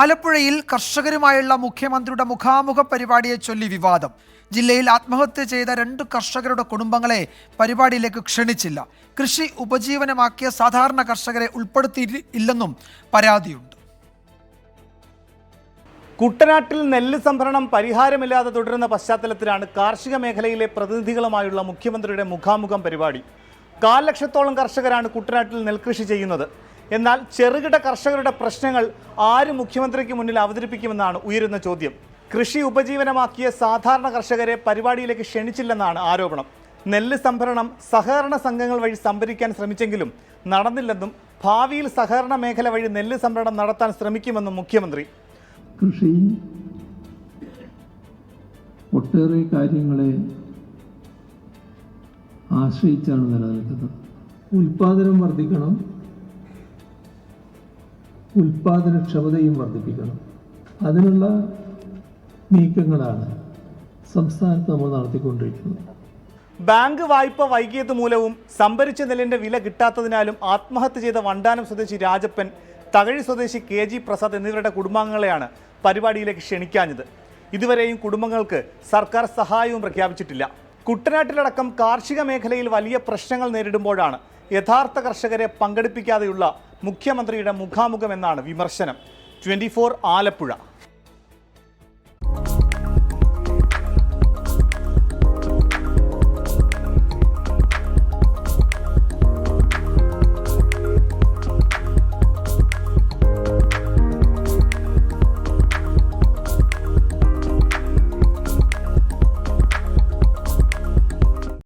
ആലപ്പുഴയിൽ കർഷകരുമായുള്ള മുഖ്യമന്ത്രിയുടെ മുഖാമുഖ പരിപാടിയെ ചൊല്ലി വിവാദം. ജില്ലയിൽ ആത്മഹത്യ ചെയ്ത രണ്ട് കർഷകരുടെ കുടുംബങ്ങളെ പരിപാടിയിലേക്ക് ക്ഷണിച്ചില്ല. കൃഷി ഉപജീവനമാക്കിയ സാധാരണ കർഷകരെ ഉൾപ്പെടുത്തിയില്ലെന്നും പരാതിയുണ്ട്. കുട്ടനാട്ടിൽ നെല്ല് സംഭരണം പരിഹാരമില്ലാതെ തുടരുന്ന പശ്ചാത്തലത്തിലാണ് കാർഷിക മേഖലയിലെ പ്രതിനിധികളുമായുള്ള മുഖ്യമന്ത്രിയുടെ മുഖാമുഖം പരിപാടി. കാൽ ലക്ഷത്തോളം കർഷകരാണ് കുട്ടനാട്ടിൽ നെൽകൃഷി ചെയ്യുന്നത്. എന്നാൽ ചെറുകിട കർഷകരുടെ പ്രശ്നങ്ങൾ ആര് മുഖ്യമന്ത്രിക്ക് മുന്നിൽ അവതരിപ്പിക്കുമെന്നാണ് ഉയരുന്ന ചോദ്യം. കൃഷി ഉപജീവനമാക്കിയ സാധാരണ കർഷകരെ പരിപാടിയിലേക്ക് ക്ഷണിച്ചില്ലെന്നാണ് ആരോപണം. നെല്ല് സംഭരണം സഹകരണ സംഘങ്ങൾ വഴി സംഭരിക്കാൻ ശ്രമിച്ചെങ്കിലും നടന്നില്ലെന്നും ഭാവിയിൽ സഹകരണ മേഖല വഴി നെല്ല് സംഭരണം നടത്താൻ ശ്രമിക്കുമെന്നും മുഖ്യമന്ത്രി. കൃഷി ഒട്ടേറെ കാര്യങ്ങളെ ആശ്രയിച്ചാണ് നിലനിൽക്കുന്നത്. ഉൽപാദനം വർദ്ധിക്കണം ഉൽപാദനക്ഷമതയും വർദ്ധിപ്പിക്കണം. അതിനുള്ള നീക്കങ്ങളാണ് സംസ്ഥാനത്ത് നമ്മൾ നടത്തിക്കൊണ്ടിരിക്കുന്നത്. ബാങ്ക് വായ്പ വൈകിയത് മൂലവും സംഭരിച്ച നെല്ലിന്റെ വില കിട്ടാത്തതിനാലും ആത്മഹത്യ ചെയ്ത വണ്ടാനം സ്വദേശി രാജപ്പൻ തകഴി സ്വദേശി കെ ജി പ്രസാദ് എന്നിവരുടെ കുടുംബാംഗങ്ങളെയാണ് പരിപാടിയിലേക്ക് ക്ഷണിക്കാഞ്ഞത്. ഇതുവരെയും കുടുംബങ്ങൾക്ക് സർക്കാർ സഹായവും പ്രഖ്യാപിച്ചിട്ടില്ല. കുട്ടനാട്ടിലടക്കം കാർഷിക മേഖലയിൽ വലിയ പ്രശ്നങ്ങൾ നേരിടുമ്പോഴാണ് യഥാർത്ഥ കർഷകരെ പങ്കെടുപ്പിക്കാതെയുള്ള മുഖ്യമന്ത്രിയുടെ മുഖാമുഖം എന്നാണ് വിമർശനം. ട്വന്റി ആലപ്പുഴ.